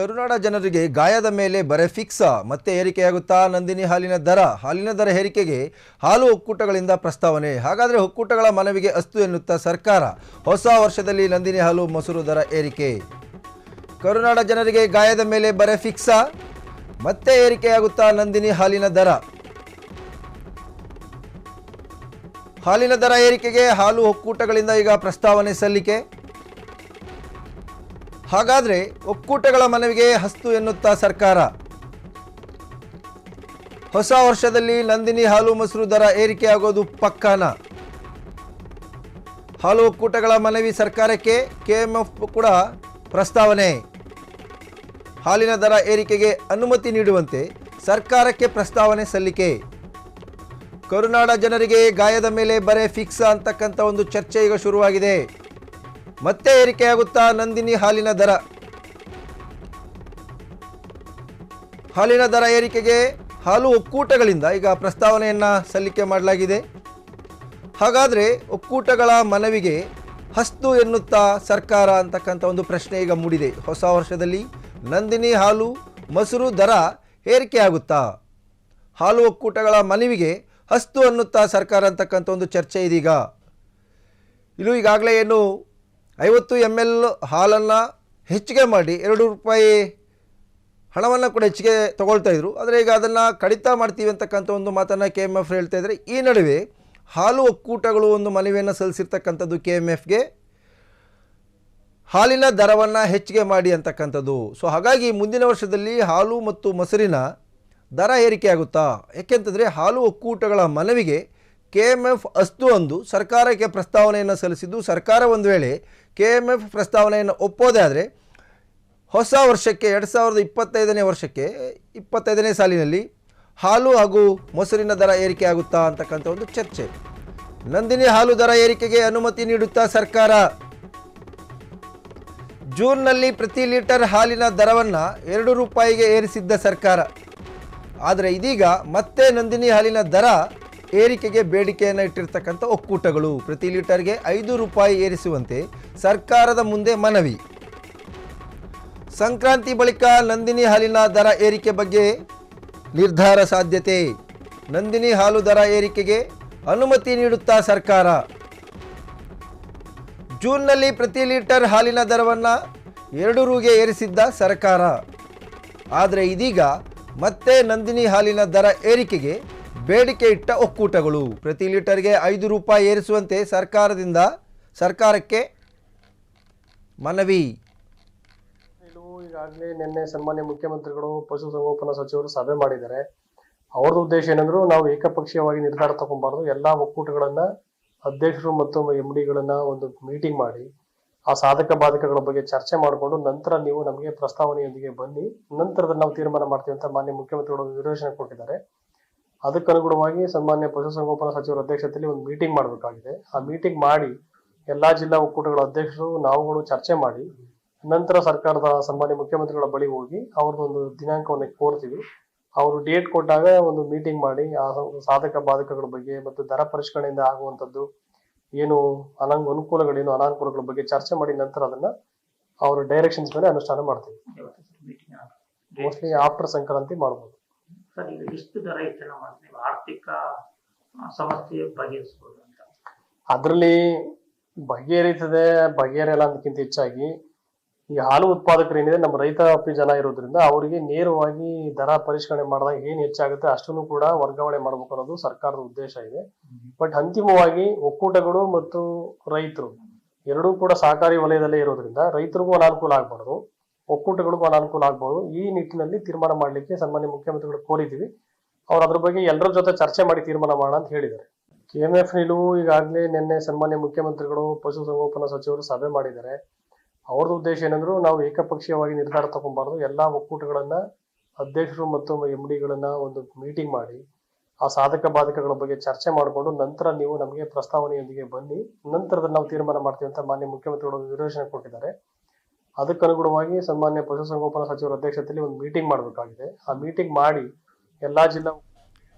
ಕರುನಾಡ ಜನರಿಗೆ ಗಾಯದ ಮೇಲೆ ಬರೆ ಫಿಕ್ಸ, ಮತ್ತೆ ಏರಿಕೆಯಾಗುತ್ತಾ ನಂದಿನಿ ಹಾಲಿನ ದರ ಹಾಲಿನ ದರ ಏರಿಕೆಗೆ ಹಾಲು ಒಕ್ಕೂಟಗಳಿಂದ ಪ್ರಸ್ತಾವನೆ. ಹಾಗಾದರೆ ಒಕ್ಕೂಟಗಳ ಮನವಿಗೆ ಅಸ್ತು ಎನ್ನುತ್ತಾ ಸರ್ಕಾರ. ಹೊಸ ವರ್ಷದಲ್ಲಿ ನಂದಿನಿ ಹಾಲು ಮೊಸರು ದರ ಏರಿಕೆ. ಕರುನಾಡ ಜನರಿಗೆ ಗಾಯದ ಮೇಲೆ ಬರೆ ಫಿಕ್ಸ, ಮತ್ತೆ ಏರಿಕೆಯಾಗುತ್ತಾ ನಂದಿನಿ ಹಾಲಿನ ದರ. ಹಾಲಿನ ದರ ಏರಿಕೆಗೆ ಹಾಲು ಒಕ್ಕೂಟಗಳಿಂದ ಈಗ ಪ್ರಸ್ತಾವನೆ ಸಲ್ಲಿಕೆ. ಹಾಗಾದ್ರೆ ಒಕ್ಕೂಟಗಳ ಮನವಿಗೆ ಹಸ್ತು ಎನ್ನುತ್ತಾ ಸರ್ಕಾರ? ಹೊಸ ವರ್ಷದಲ್ಲಿ ನಂದಿನಿ ಹಾಲು ಮೊಸರು ದರ ಏರಿಕೆಯಾಗೋದು ಪಕ್ಕಾನ? ಹಾಲು ಒಕ್ಕೂಟಗಳ ಮನವಿ ಸರ್ಕಾರಕ್ಕೆ ಕೆಎಂಎಫ್ ಕೂಡ ಪ್ರಸ್ತಾವನೆ. ಹಾಲಿನ ದರ ಏರಿಕೆಗೆ ಅನುಮತಿ ನೀಡುವಂತೆ ಸರ್ಕಾರಕ್ಕೆ ಪ್ರಸ್ತಾವನೆ ಸಲ್ಲಿಕೆ. ಕರುನಾಡ ಜನರಿಗೆ ಗಾಯದ ಮೇಲೆ ಬರೆ ಫಿಕ್ಸ್ ಅಂತಕ್ಕಂಥ ಒಂದು ಚರ್ಚೆ ಈಗ ಶುರುವಾಗಿದೆ. ಮತ್ತೆ ಏರಿಕೆಯಾಗುತ್ತಾ ನಂದಿನಿ ಹಾಲಿನ ದರ? ಹಾಲಿನ ದರ ಏರಿಕೆಗೆ ಹಾಲು ಒಕ್ಕೂಟಗಳಿಂದ ಈಗ ಪ್ರಸ್ತಾವನೆಯನ್ನು ಸಲ್ಲಿಕೆ ಮಾಡಲಾಗಿದೆ. ಹಾಗಾದರೆ ಒಕ್ಕೂಟಗಳ ಮನವಿಗೆ ಹಸ್ತು ಎನ್ನುತ್ತಾ ಸರ್ಕಾರ ಅಂತಕ್ಕಂಥ ಒಂದು ಪ್ರಶ್ನೆ ಈಗ ಮೂಡಿದೆ. ಹೊಸ ವರ್ಷದಲ್ಲಿ ನಂದಿನಿ ಹಾಲು ಮೊಸರು ದರ ಏರಿಕೆಯಾಗುತ್ತಾ? ಹಾಲು ಒಕ್ಕೂಟಗಳ ಮನವಿಗೆ ಹಸ್ತು ಅನ್ನುತ್ತಾ ಸರ್ಕಾರ ಅಂತಕ್ಕಂಥ ಒಂದು ಚರ್ಚೆ ಇದೀಗ. ಇದು ಈಗಾಗಲೇ ಏನು ಐವತ್ತು ಎಂ ಎಲ್ ಹಾಲನ್ನು ಹೆಚ್ಚಿಗೆ ಮಾಡಿ ಎರಡು ರೂಪಾಯಿ ಹಣವನ್ನು ಕೂಡ ಹೆಚ್ಚಿಗೆ ತೊಗೊಳ್ತಾ ಇದ್ರು. ಆದರೆ ಈಗ ಅದನ್ನು ಕಡಿತ ಮಾಡ್ತೀವಿ ಅಂತಕ್ಕಂಥ ಒಂದು ಮಾತನ್ನು ಕೆ ಎಂ ಎಫ್ ಹೇಳ್ತಾ ಇದ್ದಾರೆ ಈ ನಡುವೆ ಹಾಲು ಒಕ್ಕೂಟಗಳು ಒಂದು ಮನವಿಯನ್ನು ಸಲ್ಲಿಸಿರ್ತಕ್ಕಂಥದ್ದು ಕೆ ಎಂ ಎಫ್ಗೆ ಹಾಲಿನ ದರವನ್ನು ಹೆಚ್ಚಿಗೆ ಮಾಡಿ ಅಂತಕ್ಕಂಥದ್ದು. ಸೊ ಹಾಗಾಗಿ ಮುಂದಿನ ವರ್ಷದಲ್ಲಿ ಹಾಲು ಮತ್ತು ಮೊಸರಿನ ದರ ಏರಿಕೆಯಾಗುತ್ತಾ? ಯಾಕೆಂತಂದರೆ ಹಾಲು ಒಕ್ಕೂಟಗಳ ಮನವಿಗೆ ಕೆ ಎಂ ಎಫ್ ಅಸ್ತು ಅಂದು ಸರ್ಕಾರಕ್ಕೆ ಪ್ರಸ್ತಾವನೆಯನ್ನು ಸಲ್ಲಿಸಿದ್ದು ಸರ್ಕಾರ ಒಂದು ವೇಳೆ ಕೆ ಎಂ ಎಫ್ ಪ್ರಸ್ತಾವನೆಯನ್ನು ಒಪ್ಪೋದೇ ಆದರೆ ಹೊಸ ವರ್ಷಕ್ಕೆ ಎರಡು ಸಾವಿರದ ಇಪ್ಪತ್ತೈದನೇ ವರ್ಷಕ್ಕೆ ಇಪ್ಪತ್ತೈದನೇ ಸಾಲಿನಲ್ಲಿ ಹಾಲು ಹಾಗೂ ಮೊಸರಿನ ದರ ಏರಿಕೆ ಆಗುತ್ತಾ ಅಂತಕ್ಕಂಥ ಒಂದು ಚರ್ಚೆ. ನಂದಿನಿ ಹಾಲು ದರ ಏರಿಕೆಗೆ ಅನುಮತಿ ನೀಡುತ್ತಾ ಸರ್ಕಾರ. ಜೂನ್ನಲ್ಲಿ ಪ್ರತಿ ಲೀಟರ್ ಹಾಲಿನ ದರವನ್ನು ಎರಡು ರೂಪಾಯಿಗೆ ಏರಿಸಿದ್ದ ಸರ್ಕಾರ. ಆದರೆ ಇದೀಗ ಮತ್ತೆ ನಂದಿನಿ ಹಾಲಿನ ದರ ಏರಿಕೆಗೆ ಬೇಡಿಕೆಯನ್ನು ಇಟ್ಟಿರ್ತಕ್ಕಂಥ ಒಕ್ಕೂಟಗಳು. ಪ್ರತಿ ಲೀಟರ್ಗೆ ಐದು ರೂಪಾಯಿ ಏರಿಸುವಂತೆ ಸರ್ಕಾರದ ಮುಂದೆ ಮನವಿ. ಸಂಕ್ರಾಂತಿ ಬಳಿಕ ನಂದಿನಿ ಹಾಲಿನ ದರ ಏರಿಕೆ ಬಗ್ಗೆ ನಿರ್ಧಾರ ಸಾಧ್ಯತೆ. ನಂದಿನಿ ಹಾಲು ದರ ಏರಿಕೆಗೆ ಅನುಮತಿ ನೀಡುತ್ತಾ ಸರ್ಕಾರ. ಜೂನ್ನಲ್ಲಿ ಪ್ರತಿ ಲೀಟರ್ ಹಾಲಿನ ದರವನ್ನು ಎರಡು ರೂಗೆ ಏರಿಸಿದ್ದ ಸರ್ಕಾರ. ಆದರೆ ಇದೀಗ ಮತ್ತೆ ನಂದಿನಿ ಹಾಲಿನ ದರ ಏರಿಕೆಗೆ ಬೇಡಿಕೆ ಇಟ್ಟ ಒಕ್ಕೂಟಗಳು. ಪ್ರತಿ ಲೀಟರ್ಗೆ ಐದು ರೂಪಾಯಿ ಏರಿಸುವಂತೆ ಸರ್ಕಾರದಿಂದ, ಸರ್ಕಾರಕ್ಕೆ ಮನವಿ. ಈಗಾಗಲೇ ನಿನ್ನೆ ಸನ್ಮಾನ್ಯ ಮುಖ್ಯಮಂತ್ರಿಗಳು ಪಶುಸಂಗೋಪನಾ ಸಚಿವರು ಸಭೆ ಮಾಡಿದ್ದಾರೆ. ಅವ್ರದ್ದು ಉದ್ದೇಶ ಏನಂದ್ರು, ನಾವು ಏಕಪಕ್ಷೀಯವಾಗಿ ನಿರ್ಧಾರ ತಗೊಂಬಾರ್ದು. ಎಲ್ಲಾ ಒಕ್ಕೂಟಗಳನ್ನ, ಅಧ್ಯಕ್ಷರು ಮತ್ತು ಎಂ ಡಿಗಳನ್ನ ಒಂದು ಮೀಟಿಂಗ್ ಮಾಡಿ, ಆ ಸಾಧಕ ಬಾಧಕಗಳ ಬಗ್ಗೆ ಚರ್ಚೆ ಮಾಡಿಕೊಂಡು ನಂತರ ನೀವು ನಮಗೆ ಪ್ರಸ್ತಾವನೆಯೊಂದಿಗೆ ಬನ್ನಿ. ನಂತರದಲ್ಲಿ ನಾವು ತೀರ್ಮಾನ ಮಾಡ್ತೀವಿ ಅಂತ ಮಾನ್ಯ ಮುಖ್ಯಮಂತ್ರಿಗಳು ನಿರ್ದೇಶನ ಕೊಟ್ಟಿದ್ದಾರೆ. ಅದಕ್ಕನುಗುಣವಾಗಿ ಸನ್ಮಾನ್ಯ ಪಶುಸಂಗೋಪನಾ ಸಚಿವರ ಅಧ್ಯಕ್ಷತೆಯಲ್ಲಿ ಒಂದು ಮೀಟಿಂಗ್ ಮಾಡಬೇಕಾಗಿದೆ. ಆ ಮೀಟಿಂಗ್ ಮಾಡಿ ಎಲ್ಲಾ ಜಿಲ್ಲಾ ಒಕ್ಕೂಟಗಳ ಅಧ್ಯಕ್ಷರು ನಾವುಗಳು ಚರ್ಚೆ ಮಾಡಿ ನಂತರ ಸರ್ಕಾರದ ಸನ್ಮಾನ್ಯ ಮುಖ್ಯಮಂತ್ರಿಗಳ ಬಳಿ ಹೋಗಿ ಅವ್ರದ್ದು ಒಂದು ದಿನಾಂಕವನ್ನು ಕೋರ್ತೀವಿ. ಅವರು ಡೇಟ್ ಕೊಟ್ಟಾಗ ಒಂದು ಮೀಟಿಂಗ್ ಮಾಡಿ ಆ ಸಾಧಕ ಬಾಧಕಗಳ ಬಗ್ಗೆ ಮತ್ತು ದರ ಪರಿಷ್ಕರಣೆಯಿಂದ ಆಗುವಂಥದ್ದು ಏನು ಅನಂಗ ಅನುಕೂಲಗಳೇನು ಅನಾನುಕೂಲಗಳ ಬಗ್ಗೆ ಚರ್ಚೆ ಮಾಡಿ ನಂತರ ಅದನ್ನ ಅವರ ಡೈರೆಕ್ಷನ್ಸ್ ಮೇಲೆ ಅನುಷ್ಠಾನ ಮಾಡ್ತೀವಿ. ಮೋಸ್ಟ್ಲಿ ಆಫ್ಟರ್ ಸಂಕ್ರಾಂತಿ ಮಾಡ್ಬೋದು. ಸರ್, ಈಗ ಎಷ್ಟು ದರ ಹೆಚ್ಚಳ ನಮ್ಮ ನೀವು ಆರ್ಥಿಕ ಸಮಸ್ಯೆ ಬಗೆಹರಿಸಬಹುದು ಅಂತ. ಅದರಲ್ಲಿ ಬಗೆಹರಿತದೆ, ಬಗೆಹರಿಯಲ್ಲ ಅದಕ್ಕಿಂತ ಹೆಚ್ಚಾಗಿ, ಈ ಹಾಲು ಉತ್ಪಾದಕರು ಏನಿದೆ ನಮ್ಮ ರೈತಾಪಿ ಜನ ಇರೋದ್ರಿಂದ ಅವರಿಗೆ ನೇರವಾಗಿ ದರ ಪರಿಷ್ಕರಣೆ ಮಾಡಿದಾಗ ಏನು ಹೆಚ್ಚಾಗುತ್ತೆ, ಅಷ್ಟನ್ನು ಕೂಡ ವರ್ಗಾವಣೆ ಮಾಡ್ಬೇಕು ಅನ್ನೋದು ಸರ್ಕಾರದ ಉದ್ದೇಶ ಇದೆ. ಬಟ್ ಅಂತಿಮವಾಗಿ ಒಕ್ಕೂಟಗಳು ಮತ್ತು ರೈತರು, ಎರಡೂ ಕೂಡ ಸಹಕಾರಿ ವಲಯದಲ್ಲೇ ಇರೋದ್ರಿಂದ ರೈತರಿಗೂ ಅನಾನುಕೂಲ ಆಗ್ಬಾರ್ದು. ಒಕ್ಕೂಟಗಳಿಗೂ ಅನುಕೂಲ ಆಗ್ಬೋದು. ಈ ನಿಟ್ಟಿನಲ್ಲಿ ತೀರ್ಮಾನ ಮಾಡಲಿಕ್ಕೆ ಸನ್ಮಾನ್ಯ ಮುಖ್ಯಮಂತ್ರಿಗಳು ಕೋರಿದ್ದೀವಿ. ಅವ್ರು ಅದ್ರ ಬಗ್ಗೆ ಎಲ್ಲರ ಜೊತೆ ಚರ್ಚೆ ಮಾಡಿ ತೀರ್ಮಾನ ಮಾಡೋಣ ಅಂತ ಹೇಳಿದ್ದಾರೆ. ಕೆ ಎಂ ಎಫ್ ನಿಲುವು ಈಗಾಗಲೇ ನಿನ್ನೆ ಸನ್ಮಾನ್ಯ ಮುಖ್ಯಮಂತ್ರಿಗಳು ಪಶುಸಂಗೋಪನಾ ಸಚಿವರು ಸಭೆ ಮಾಡಿದ್ದಾರೆ. ಅವ್ರದ್ದು ಉದ್ದೇಶ ಏನಂದ್ರು ನಾವು ಏಕಪಕ್ಷೀಯವಾಗಿ ನಿರ್ಧಾರ ತಗೊಬಾರ್ದು. ಎಲ್ಲಾ ಒಕ್ಕೂಟಗಳನ್ನ, ಅಧ್ಯಕ್ಷರು ಮತ್ತು ಎಂ ಡಿಗಳನ್ನ ಒಂದು ಮೀಟಿಂಗ್ ಮಾಡಿ, ಆ ಸಾಧಕ ಬಾಧಕಗಳ ಬಗ್ಗೆ ಚರ್ಚೆ ಮಾಡಿಕೊಂಡು ನಂತರ ನೀವು ನಮಗೆ ಪ್ರಸ್ತಾವನೆಯೊಂದಿಗೆ ಬನ್ನಿ. ನಂತರದಲ್ಲಿ ನಾವು ತೀರ್ಮಾನ ಮಾಡ್ತೀವಿ ಅಂತ ಮಾನ್ಯ ಮುಖ್ಯಮಂತ್ರಿಗಳು ನಿರ್ದೇಶನ ಕೊಟ್ಟಿದ್ದಾರೆ. ಅದಕ್ಕನುಗುಣವಾಗಿ ಸನ್ಮಾನ್ಯ ಪಶುಸಂಗೋಪನಾ ಸಚಿವರ ಅಧ್ಯಕ್ಷತೆಯಲ್ಲಿ ಒಂದು ಮೀಟಿಂಗ್ ಮಾಡಬೇಕಾಗಿದೆ. ಆ ಮೀಟಿಂಗ್ ಮಾಡಿ ಎಲ್ಲಾ ಜಿಲ್ಲಾ